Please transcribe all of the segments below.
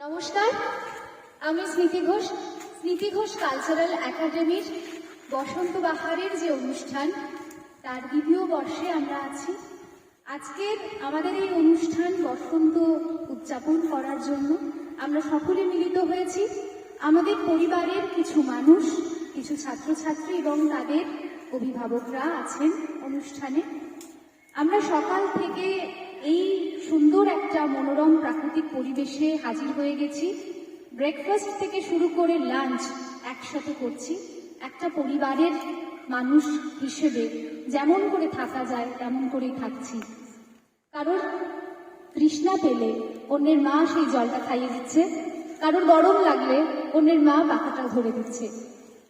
নমস্কার, আমি স্মৃতি ঘোষ। স্মৃতি ঘোষ কালচারাল একাডেমির বসন্ত বাহারের যে অনুষ্ঠান, তার দ্বিতীয় বর্ষে আমরা আছি। আজকের আমাদের এই অনুষ্ঠান বসন্ত উদযাপন করার জন্য আমরা সকলে মিলিত হয়েছি। আমাদের পরিবারের কিছু মানুষ, কিছু ছাত্রছাত্রী এবং তাদের অভিভাবকরা আছেন অনুষ্ঠানে। আমরা সকাল থেকে এই সুন্দর একটা মনোরম প্রাকৃতিক পরিবেশে হাজির হয়ে গেছি। ব্রেকফাস্ট থেকে শুরু করে লাঞ্চ একসাথে করছি। একটা পরিবারের মানুষ হিসেবে যেমন করে থাকা যায়, তেমন করেই থাকছি। কারোর তৃষ্ণা পেলে অন্যের মা সেই জলটা খাইয়ে দিচ্ছে। কারোর গরম লাগলে অন্যের মা পাখাটা ধরে দিচ্ছে।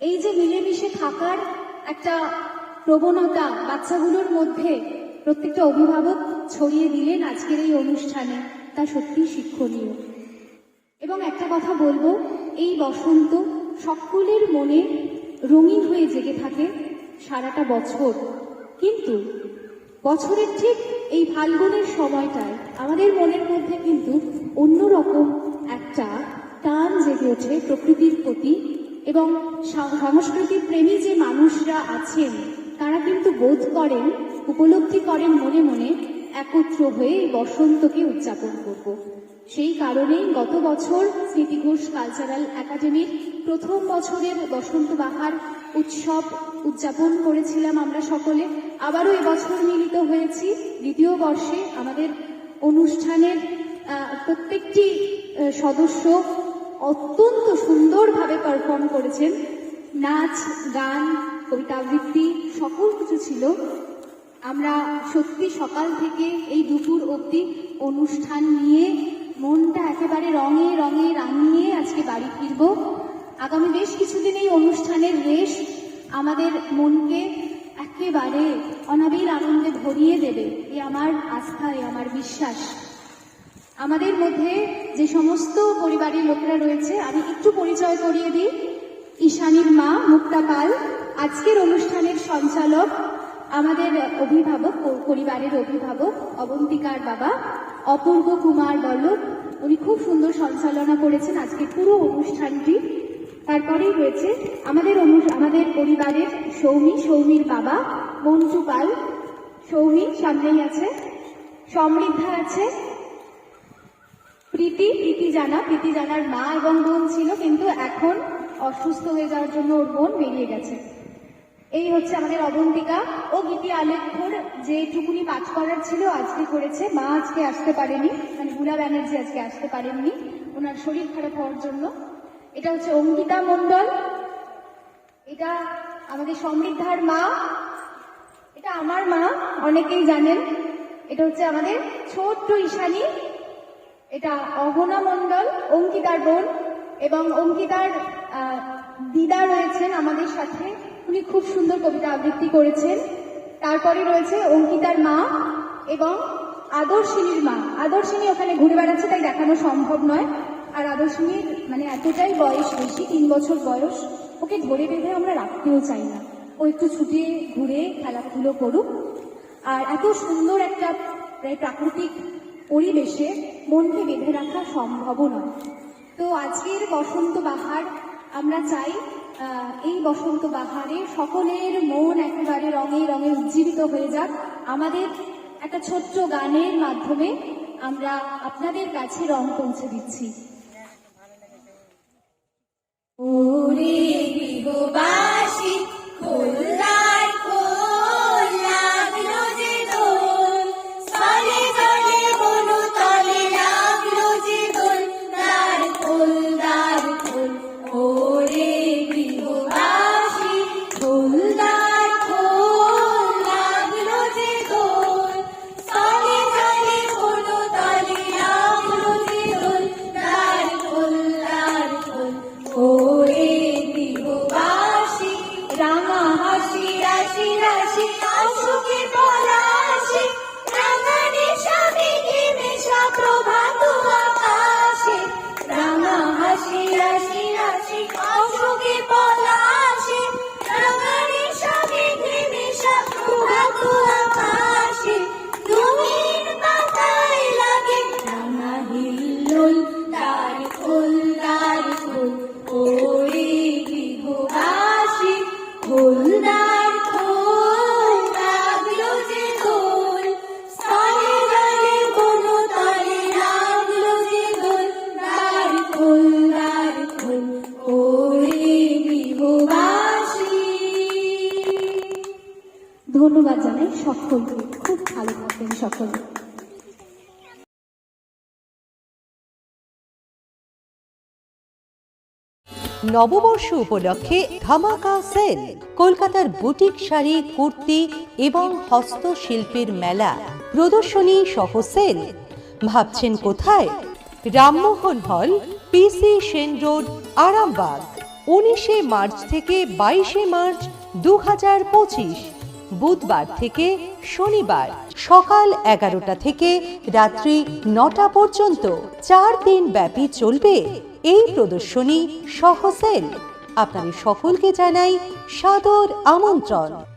এই যে মিলেমিশে থাকার একটা প্রবণতা বাচ্চাগুলোর মধ্যে প্রত্যেকটা অভিভাবক ছড়িয়ে দিলেন আজকের এই অনুষ্ঠানে। তা সত্যিই শিক্ষণীয়। এবং একটা কথা বলব, এই বসন্ত সকলের মনে রঙিন হয়ে জেগে থাকে সারাটা বছর। কিন্তু বছরের ঠিক এই ফাল্গুনের সময়টায় আমাদের মনের মধ্যে কিন্তু অন্যরকম একটা টান জেগে ওঠে প্রকৃতির প্রতি এবং সংস্কৃতি প্রেমী যে মানুষরা আছেন তারা কিন্তু বোধ করেন, উপলব্ধি করেন মনে মনে একত্র হয়ে এই বসন্তকে উদযাপন করব। সেই কারণেই গত বছর স্মৃতি ঘোষ কালচারাল একাডেমির প্রথম বছরের বসন্ত বাহার উৎসব উদযাপন করেছিলাম আমরা সকলে। আবারও এবছর মিলিত হয়েছি। দ্বিতীয় বর্ষে আমাদের অনুষ্ঠানের প্রত্যেকটি সদস্য অত্যন্ত সুন্দরভাবে পারফর্ম করেছেন। নাচ, গান কবিতা আবৃত্তি, সকল কিছু ছিল। আমরা সত্যি সকাল থেকে এই দুপুর অবধি অনুষ্ঠান নিয়ে মনটা একেবারে রঙে রঙে রাঙিয়ে আজকে বাড়ি ফিরব। আগামী বেশ কিছুদিন এই অনুষ্ঠানের রেশ আমাদের মনকে একেবারে অনাবিল আনন্দে ভরিয়ে দেবে। এ আমার আস্থা, এ আমার বিশ্বাস। আমাদের মধ্যে যে সমস্ত পরিবারের লোকেরা রয়েছে, আমি একটু পরিচয় করিয়ে দিই। ঈশানীর মা মুক্তা পাল আজকের অনুষ্ঠানের সঞ্চালক আমাদের অভিভাবক পরিবারের অভিভাবক অবন্তিকার বাবা, অপূর্ব কুমার বল্লভ। উনি খুব সুন্দর সঞ্চালনা করেছেন আজকে পুরো অনুষ্ঠানটি। তারপরেই রয়েছে আমাদের আমাদের পরিবারের সৌমি, সৌমির বাবা, মঞ্জু পাল। সৌমি, সামনেই আছে। সমৃদ্ধা আছে। প্রীতি প্রীতি জানা, প্রীতি জানার মা এবং বোন ছিল, কিন্তু এখন অসুস্থ হয়ে যাওয়ার জন্য ওর বোন বেরিয়ে গেছে। এই হচ্ছে আমাদের অবন্তিকা। ও গীতি আলেখ্যর যে টুকুনি পাঠ করার ছিল আজকে করেছে। মা আজকে আসতে পারেনি মানে বুলা ব্যানার্জি আজকে আসতে পারেননি। ওনার শরীর খারাপ হওয়ার জন্য। এটা হচ্ছে অঙ্কিতা মণ্ডল। এটা আমাদের সমৃদ্ধার মা। এটা আমার মা, অনেকেই জানেন। এটা হচ্ছে আমাদের ছোট্ট ঈশানী। এটা অহনা মণ্ডল, অঙ্কিতার বোন এবং অঙ্কিতার দিদা রয়েছেন আমাদের সাথে। উনি খুব সুন্দর কবিতা আবৃত্তি করেছেন। তারপরে রয়েছে অঙ্কিতার মা এবং আদর্শিনীর মা। আদর্শিনী ওখানে ঘুরে বেড়াচ্ছে, তাই দেখানো সম্ভব নয়। আর আদর্শিনীর মানে এতটাই বয়স বেশি, তিন বছর বয়স, ওকে ধরে বেঁধে আমরা রাখতেও চাই না। ও একটু ছুটে ঘুরে খেলাধুলো করুক। আর এত সুন্দর একটা প্রায় প্রাকৃতিক পরিবেশে মনকে বেঁধে রাখা সম্ভবও নয়। তো আজকের বসন্ত বাহার আমরা চাই এই বসন্ত বাহারে সকলের মন একেবারে রঙে রঙে উজ্জীবিত হয়ে যাক। আমাদের একটা ছোট্ট গানের মাধ্যমে আমরা আপনাদের কাছে রং পৌঁছে দিচ্ছি। ওরে গৃহবাসী Marina. সকলে। নববর্ষ উপলক্ষে ধামাকা সেল, কলকাতার বুটিক শাড়ি, কুর্তি এবং হস্তশিল্পের মেলা, প্রদর্শনী সহ সেল। ভাবছেন কোথায়? রামমোহন হল পিসি সেন রোড, আরামবাগ। উনিশে মার্চ থেকে বাইশে মার্চ দু হাজার পঁচিশ। বুধবার থেকে শনিবার সকাল এগারোটা থেকে রাত্রি নটা পর্যন্ত চার দিন ব্যাপী চলবে এই প্রদর্শনী সহ সেল আপনাদের সকলকে জানাই সাদর আমন্ত্রণ।